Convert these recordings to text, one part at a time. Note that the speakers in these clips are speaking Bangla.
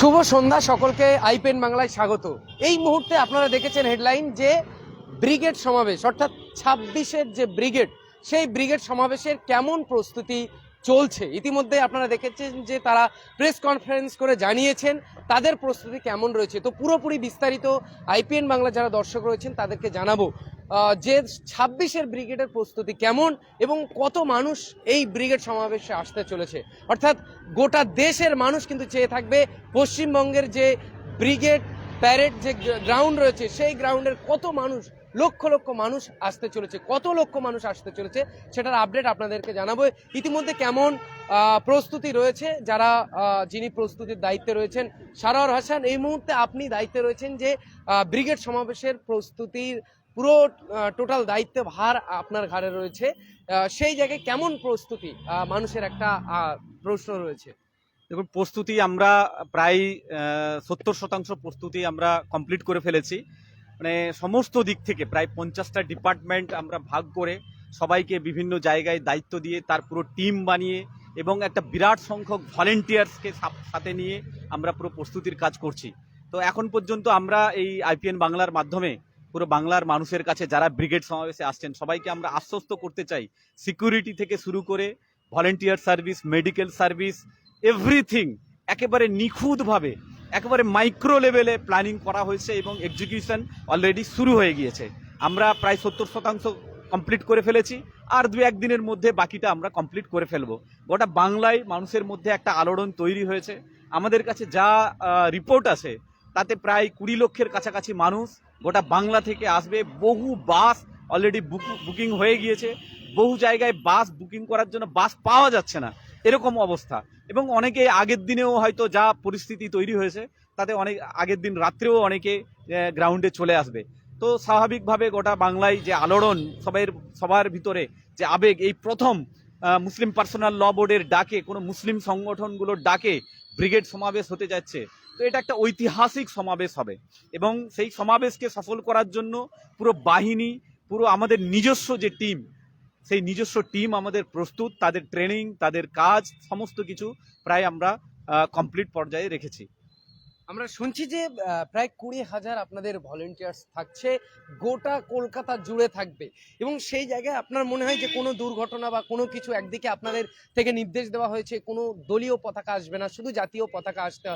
শুভ সন্ধ্যা, সকলকে আইপেন বাংলায় স্বাগত। এই মুহূর্তে আপনারা দেখেছেন হেডলাইন যে ব্রিগেড সমাবেশ, অর্থাৎ ছাব্বিশের যে ব্রিগেড, সেই ব্রিগেড সমাবেশের কেমন প্রস্তুতি চলছে? ইতিমধ্যে আপনারা দেখেছেন যে তারা প্রেস কনফারেন্স করে জানিয়েছেন তাদের প্রস্তুতি কেমন রয়েছে। তো পুরোপুরি বিস্তারিত আইপিএন বাংলা যারা দর্শক রয়েছেন তাদেরকে জানাব। যে ছাব্বিশের ব্রিগেডের প্রস্তুতি কেমন এবং কত মানুষ এই ব্রিগেড সমাবেশে আসতে চলেছে? অর্থাৎ গোটা দেশের মানুষ কিন্তু চেয়ে থাকবে পশ্চিমবঙ্গের যে ব্রিগেড প্যারেড যে গ্রাউন্ড রয়েছে, সেই গ্রাউন্ডের কত মানুষ, লক্ষ লক্ষ মানুষ আসতে চলেছে, কত লক্ষ মানুষ আসতে চলেছে সেটার আপডেট আপনাদেরকে জানাব। ইতিমধ্যে কেমন প্রস্তুতি রয়েছে, যারা যিনি প্রস্তুতির দায়িত্বে রয়েছেন, সারোয়ার হাসান, এই মুহূর্তে আপনি দায়িত্বে রয়েছেন যে ব্রিগেড সমাবেশের প্রস্তুতির পুরো টোটাল দায়িত্ব ভার আপনার ঘাড়ে রয়েছে। সেই জায়গায় কেমন প্রস্তুতি মানুষের একটা প্রশ্ন রয়েছে? দেখুন, প্রস্তুতি আমরা প্রায় সত্তর শতাংশ প্রস্তুতি আমরা কমপ্লিট করে ফেলেছি। মানে সমস্ত দিক থেকে প্রায় পঞ্চাশটা ডিপার্টমেন্ট আমরা ভাগ করে সবাইকে বিভিন্ন জায়গায় দায়িত্ব দিয়ে তার পুরো টিম বানিয়ে এবং একটা বিরাট সংখ্যক ভলেন্টিয়ার্সকে সাথে নিয়ে আমরা পুরো প্রস্তুতির কাজ করছি। তো এখন পর্যন্ত আমরা এই আইপিএন বাংলার মাধ্যমে পুরো বাংলার মানুষের কাছে যারা ব্রিগেড সমাবেশে আসছেন, সবাইকে আমরা আশ্বস্ত করতে চাই সিকিউরিটি থেকে শুরু করে volunteer service medical service everything একেবারে নিখুঁতভাবে, একেবারে মাইক্রো লেভেলে প্ল্যানিং করা হয়েছে এবং এক্সিকিউশন অলরেডি শুরু হয়ে গিয়েছে। আমরা প্রায় সত্তর শতাংশ কমপ্লিট করে ফেলেছি, আর দু একদিনের মধ্যে বাকিটা আমরা কমপ্লিট করে ফেলব। গোটা বাংলায় মানুষের মধ্যে একটা আলোড়ন তৈরি হয়েছে। আমাদের কাছে যা রিপোর্ট আছে তাতে প্রায় কুড়ি লক্ষের কাছাকাছি মানুষ গোটা বাংলা থেকে আসবে। বহু বাস অলরেডি বুকিং হয়ে গিয়েছে। বহু জায়গায় বাস বুকিং করার জন্য বাস পাওয়া যাচ্ছে না। এরকম অবস্থা। এবং অনেকে আগের দিনেও হয়তো যা পরিস্থিতি তৈরি হয়েছে, তাতে অনেক, আগের দিন রাত্রেও অনেকে গ্রাউন্ডে চলে আসবে। তো স্বাভাবিকভাবে গোটা বাংলায় যে আলোড়ন সবাই সবার ভিতরে যে আবেগ, এই প্রথম মুসলিম পার্সোনাল ল বোর্ডের ডাকে, কোনো মুসলিম সংগঠনগুলোর ডাকে ব্রিগেড সমাবেশ হতে যাচ্ছে। তো এটা একটা ঐতিহাসিক সমাবেশ হবে। এবং সেই সমাবেশকে সফল করার জন্য পুরো বাহিনী, পুরো আমাদের নিজস্ব যে টিম সেই নিজস্ব টিম আমাদের প্রস্তুত, তাদের ট্রেনিং তাদের কাজ, সমস্ত কিছু প্রায় আমরা কমপ্লিট পর্যায়ে রেখেছি। আমরা শুনছি যে প্রায় কুড়ি হাজার আপনাদের ভলেন্টিয়ার্স থাকছে, গোটা কলকাতা জুড়ে থাকবে। এবং সেই জায়গায় আপনার মনে হয় যে কোনো দুর্ঘটনা বা কোনো কিছু একদিকে আপনাদের থেকে নির্দেশ দেওয়া হয়েছে, কোনো দলীয় পতাকা আসবে না, শুধু জাতীয় পতাকা আসতে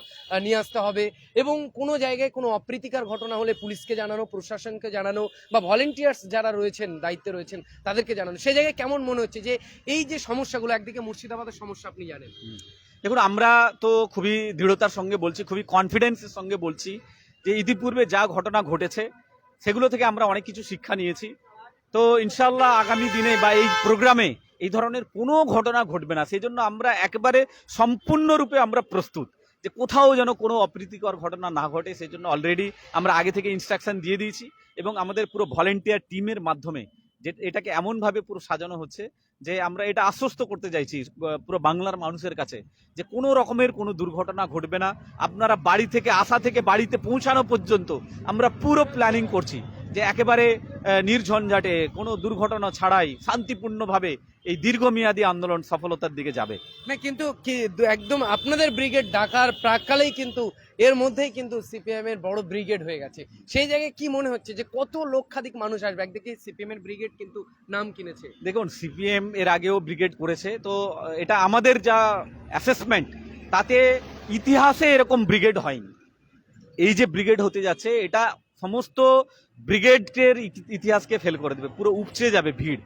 নিয়ে আসতে হবে। এবং কোনো জায়গায় কোনো অপ্রীতিকর ঘটনা হলে পুলিশকে জানানো, প্রশাসনকে জানানো, বা ভলেন্টিয়ার্স যারা রয়েছেন, দায়িত্বে রয়েছেন, তাদেরকে জানানো। সেই জায়গায় কেমন মনে হচ্ছে যে, এই যে সমস্যাগুলো, একদিকে মুর্শিদাবাদের সমস্যা আপনি জানেন। দেখুন, আমরা তো খুবই দৃঢ়তার সঙ্গে বলছি, খুবই কনফিডেন্সের সঙ্গে বলছি যে ইতিপূর্বে যা ঘটনা ঘটেছে, সেগুলো থেকে আমরা অনেক কিছু শিক্ষা নিয়েছি। তো ইনশাল্লাহ আগামী দিনে বা এই প্রোগ্রামে এই ধরনের কোনো ঘটনা ঘটবে না। সেই জন্য আমরা একেবারে সম্পূর্ণরূপে আমরা প্রস্তুত যে কোথাও যেন কোনো অপ্রীতিকর ঘটনা না ঘটে, সেই জন্য অলরেডি আমরা আগে থেকে ইনস্ট্রাকশন দিয়ে দিয়েছি এবং আমাদের পুরো ভলেন্টিয়ার টিমের মাধ্যমে যে এটাকে এমনভাবে পুরো সাজানো হচ্ছে যে আমরা এটা আশ্বস্ত করতে চাইছি পুরো বাংলার মানুষের কাছে, যে কোনো রকমের কোনো দুর্ঘটনা ঘটবে না। আপনারা বাড়ি থেকে আসা থেকে বাড়িতে পৌঁছানো পর্যন্ত আমরা পুরো প্ল্যানিং করছি। যে একেবারে নির্ঝঞ্ঝাটে কোনো দুর্ঘটনা ছাড়াই শান্তিপূর্ণভাবে এই দীর্ঘমেয়াদী আন্দোলন সফলতার দিকে যাবে। না কিন্তু কি একদম আপনাদের ব্রিগেড ডাকার প্রাককালেই কিন্তু এর মধ্যেই কিন্তু সিপিএম এর বড় ব্রিগেড হয়ে গেছে। সেই জায়গায় কি মনে হচ্ছে যে কত লক্ষাধিক মানুষ আসবে? একদিকে সিপিএম এর ব্রিগেড কিন্তু নাম কিনেছে। দেখুন সিপিএম এর আগেও ব্রিগেড করেছে তো এটা আমাদের যা অ্যাসেসমেন্ট তাতে ইতিহাসে এরকম ব্রিগেড হয়নি। এই যে ব্রিগেড হতে যাচ্ছে এটা সমস্ত ব্রিগেডের ইতি- ইতিহাসকে ফেল করে দেবে, পুরো উপচে যাবে ভিড়।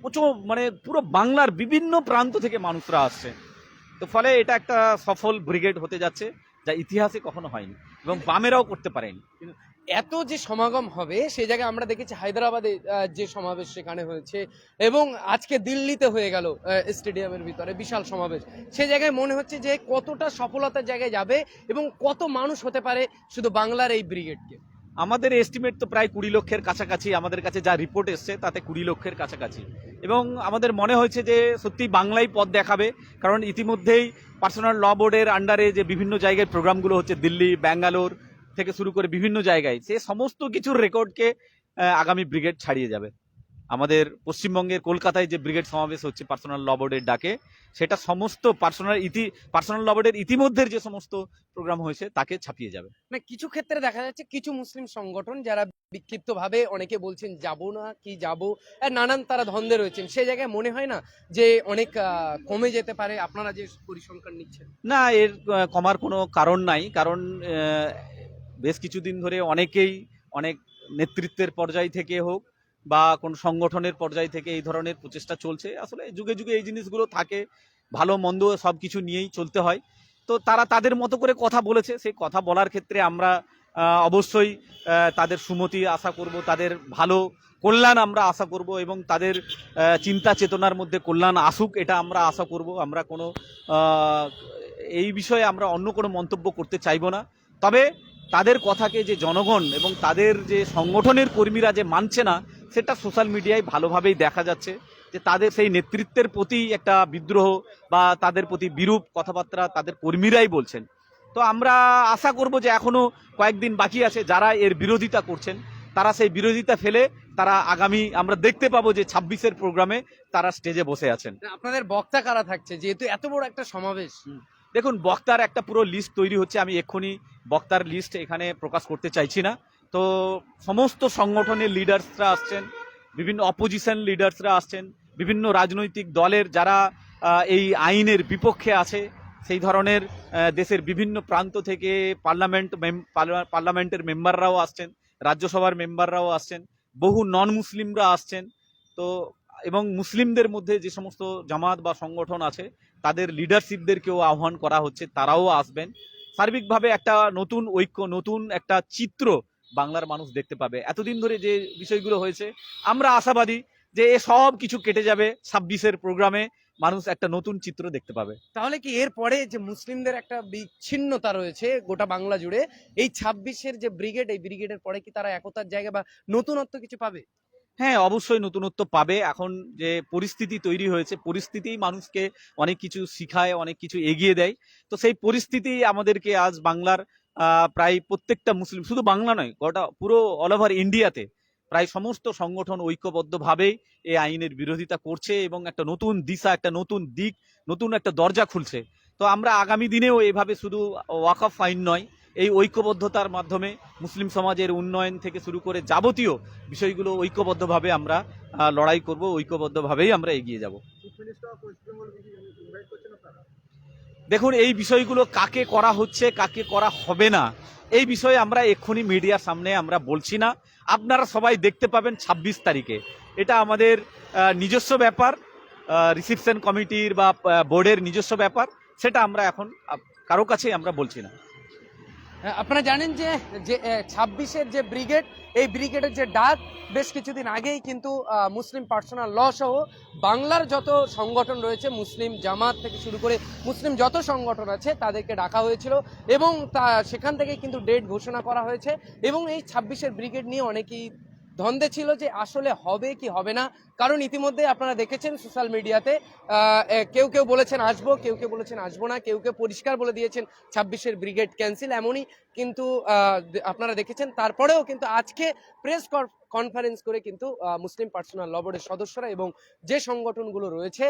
প্রচুর মানে পুরো বাংলার বিভিন্ন প্রান্ত থেকে মানুষরা আসছে। তো ফলে এটা একটা সফল ব্রিগেড হতে যাচ্ছে, যা ইতিহাসে কখনো হয়নি এবং বামেরাও করতে পারেনি। এত যে সমাগম হবে সেই জায়গায় আমরা দেখেছি হায়দ্রাবাদে যে সমাবেশ সেখানে হয়েছে এবং আজকে দিল্লিতে হয়ে গেল স্টেডিয়ামের ভিতরে বিশাল সমাবেশ। সে জায়গায় মনে হচ্ছে যে কতটা সফলতার জায়গায় যাবে এবং কত মানুষ হতে পারে শুধু বাংলার এই ব্রিগেডকে। আমাদের এস্টিমেট তো প্রায় কুড়ি লক্ষের কাছাকাছি, আমাদের কাছে যা রিপোর্ট এসছে তাতে কুড়ি লক্ষের কাছাকাছি। এবং আমাদের মনে হয়েছে যে সত্যি বাংলাই পথ দেখাবে, কারণ ইতিমধ্যেই পার্সোনাল ল বোর্ডের আন্ডারে যে বিভিন্ন জায়গায় প্রোগ্রামগুলো হচ্ছে দিল্লি, ব্যাঙ্গালোর থেকে শুরু করে বিভিন্ন জায়গায়, সে সমস্ত কিছুর রেকর্ডকে আগামী ব্রিগেড ছাড়িয়ে যাবে। আমাদের পশ্চিমবঙ্গের কলকাতায় যে ব্রিগেড সমাবেশ হচ্ছে পার্সোনাল ল বোর্ডের ডাকে সেটা সমস্ত পার্সোনাল ইতি পার্সোনাল ল বোর্ডের ইতিমধ্যে যে সমস্ত প্রোগ্রাম হয়েছে তাকে ছাপিয়ে যাবে। না কিছু ক্ষেত্রে দেখা যাচ্ছে কিছু মুসলিম সংগঠন যারা বিক্ষিপ্ত ভাবে অনেকে বলছেন যাব না কি যাব? নানান তারা ধন্দে রয়েছেন। সে জায়গায় মনে হয় না যে অনেক কমে যেতে পারে? আপনারা যে পরিসংখ্যান নিচ্ছেন। না এর কমার কোনো কারণ নাই। কারণ বেশ কিছুদিন ধরে অনেকেই অনেক নেতৃত্বের পর্যায় থেকে হোক বা কোন সংগঠনের পর্যায় থেকে এই ধরনের প্রচেষ্টা চলছে। আসলে যুগে যুগে এই জিনিসগুলো থাকে, ভালো, মন্দ সব কিছু নিয়েই চলতে হয়। তো তারা তাদের মতো করে কথা বলেছে, সেই কথা বলার ক্ষেত্রে আমরা অবশ্যই তাদের সুমতি আশা করব, তাদের ভালো কল্যাণ আমরা আশা করব এবং তাদের চিন্তা চেতনার মধ্যে কল্যাণ আসুক এটা আমরা আশা করব। আমরা কোনো এই বিষয়ে আমরা অন্য কোনো মন্তব্য করতে চাইব না। তবে তাদের কথাকে যে জনগণ এবং তাদের যে সংগঠনের কর্মীরা যে মানছে না সেটা সোশ্যাল মিডিয়ায় ভালোভাবেই দেখা যাচ্ছে যে তাদের সেই নেতৃত্বের প্রতি একটা বিদ্রোহ বা তাদের প্রতি বিরূপ কথাবার্তা তাদের কর্মীরাই বলছেন। তো আমরা আশা করব যে এখনও কয়েকদিন বাকি আছে যারা এর বিরোধিতা করছেন তারা সেই বিরোধিতা ফেলে তারা আগামী আমরা দেখতে পাবো যে ছাব্বিশের প্রোগ্রামে তারা স্টেজে বসে আছেন। আপনাদের বক্তা কারা থাকছে? যেহেতু এত বড় একটা সমাবেশ। দেখুন বক্তার একটা পুরো লিস্ট তৈরি হচ্ছে আমি এক্ষুনি বক্তার লিস্ট এখানে প্রকাশ করতে চাইছি না। তো সমস্ত সংগঠনের লিডার্সরা আসছেন, বিভিন্ন অপোজিশন লিডার্সরা আসছেন, বিভিন্ন রাজনৈতিক দলের যারা এই আইনের বিপক্ষে আছে, সেই ধরনের দেশের বিভিন্ন প্রান্ত থেকে পার্লামেন্ট পার্লামেন্টের মেম্বাররাও আসছেন, রাজ্যসভার মেম্বাররাও আসছেন, বহু নন মুসলিমরা আসছেন। তো, এবং মুসলিমদের মধ্যে যে সমস্ত জামাত বা সংগঠন আছে, তাদের লিডারশিপদেরকেও আহ্বান করা হচ্ছে, তারাও আসবেন। সার্বিকভাবে একটা নতুন ঐক্য, নতুন একটা চিত্র বাংলার মানুষ দেখতে পাবে। এতদিন ধরে যে বিষয়গুলো হয়েছে আমরা আশাবাদী যে এ সব কিছু কেটে যাবে ছাব্বিশের প্রোগ্রামে মানুষ একটা নতুন চিত্র দেখতে পাবে। তাহলে কি এরপরে যে মুসলিমদের একটা বিচ্ছিন্নতা রয়েছে গোটা বাংলা জুড়ে এই ছাব্বিশের যে ব্রিগেড এই ব্রিগেডের পরে কি তারা একতার জায়গা বা নতুনত্ব কিছু পাবে? হ্যাঁ অবশ্যই নতুনত্ব পাবে। এখন যে পরিস্থিতি তৈরি হয়েছে পরিস্থিতিই মানুষকে অনেক কিছু শিখায় অনেক কিছু এগিয়ে দেয়। তো সেই পরিস্থিতি আমাদেরকে আজ বাংলার প্রায় প্রত্যেকটা মুসলিম, শুধু বাংলা নয়, গোটা পুরো অল ওভার ইন্ডিয়াতে প্রায় সমস্ত সংগঠন ঐক্যবদ্ধভাবেই এই আইনের বিরোধিতা করছে এবং একটা নতুন দিশা, একটা নতুন দিক, নতুন একটা দরজা খুলছে। তো আমরা আগামী দিনেও এভাবে শুধু ওয়াকফ আইন নয়, এই ঐক্যবদ্ধতার মাধ্যমে মুসলিম সমাজের উন্নয়ন থেকে শুরু করে যাবতীয় বিষয়গুলো ঐক্যবদ্ধভাবে আমরা লড়াই করব, ঐক্যবদ্ধভাবেই আমরা এগিয়ে যাব। দেখুন, এই বিষয়গুলো কাকে করা হচ্ছে, কাকে করা হবে না, এই বিষয়ে আমরা এক্ষুনি মিডিয়ার সামনে আমরা বলছি না। আপনারা সবাই দেখতে পাবেন ২৬ তারিখে। এটা আমাদের নিজস্ব ব্যাপার রিসিপশন কমিটির বা বোর্ডের নিজস্ব ব্যাপার, সেটা আমরা এখন কারও কাছে আমরা বলছি না। আপনারা জানেন যে যে ছাব্বিশের যে ব্রিগেড, এই ব্রিগেডের যে ডাক বেশ কিছুদিন আগেই কিন্তু মুসলিম পার্সোনাল ল সহ বাংলার যত সংগঠন রয়েছে, মুসলিম জামাত থেকে শুরু করে মুসলিম যত সংগঠন আছে, তাদেরকে ডাকা হয়েছিল এবং তা, সেখান থেকে কিন্তু ডেট ঘোষণা করা হয়েছে এবং এই ছাব্বিশের ব্রিগেড নিয়ে অনেকেই ধন্দে ছিল যে আসলে হবে কি হবে না। কারণ ইতিমধ্যে আপনারা দেখেছেন সোশ্যাল মিডিয়াতে কেউ কেউ বলেছেন আসব, কেউ কেউ বলেছেন আসব না, কেউ কেউ পরিষ্কার বলে দিয়েছেন ছাব্বিশের ব্রিগেড ক্যান্সেল এমনই। কিন্তু আপনারা দেখেছেন, তারপরেও কিন্তু আজকে প্রেস কনফারেন্স করে কিন্তু মুসলিম পার্সোনাল ল বোর্ডের সদস্যরা এবং যে সংগঠনগুলো রয়েছে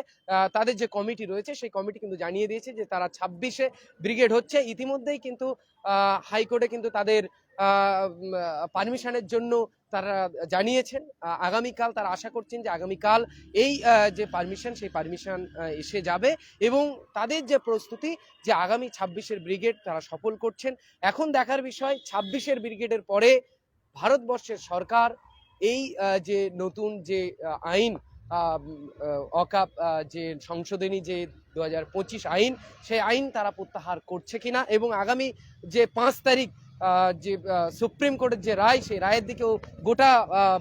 তাদের যে কমিটি রয়েছে, সেই কমিটি কিন্তু জানিয়ে দিয়েছে যে তারা ছাব্বিশে ব্রিগেড হচ্ছে। ইতিমধ্যেই কিন্তু হাইকোর্টে কিন্তু তাদের পারমিশনের জন্য তারা জানিয়েছেন আগামীকাল তারা আশা করছেন যে আগামীকাল এই যে পারমিশন, সেই পারমিশন এসে যাবে এবং তাদের যে প্রস্তুতি যে আগামী ছাব্বিশের ব্রিগেড তারা সফল করছেন। এখন দেখার বিষয়, ছাব্বিশের ব্রিগেডের পরে ভারতবর্ষের সরকার এই যে নতুন যে আইন অকাপ যে সংশোধনী যে দু হাজার পঁচিশ আইন, সেই আইন তারা প্রত্যাহার করছে কিনা এবং আগামী যে পাঁচ তারিখ যে সুপ্রিম কোর্টের যে রায়, সেই রায়ের দিকেও গোটা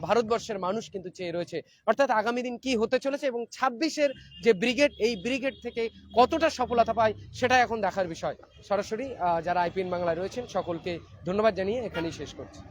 ভারতবর্ষের মানুষ কিন্তু চেয়ে রয়েছে। অর্থাৎ আগামী দিন কি হতে চলেছে এবং ছাব্বিশের যে ব্রিগেড, এই ব্রিগেড থেকে কতটা সফলতা পায়, সেটা এখন দেখার বিষয়। সরাসরি যারা আইপিএন বাংলায় রয়েছেন, সকলকে ধন্যবাদ জানিয়ে এখানেই শেষ করছি।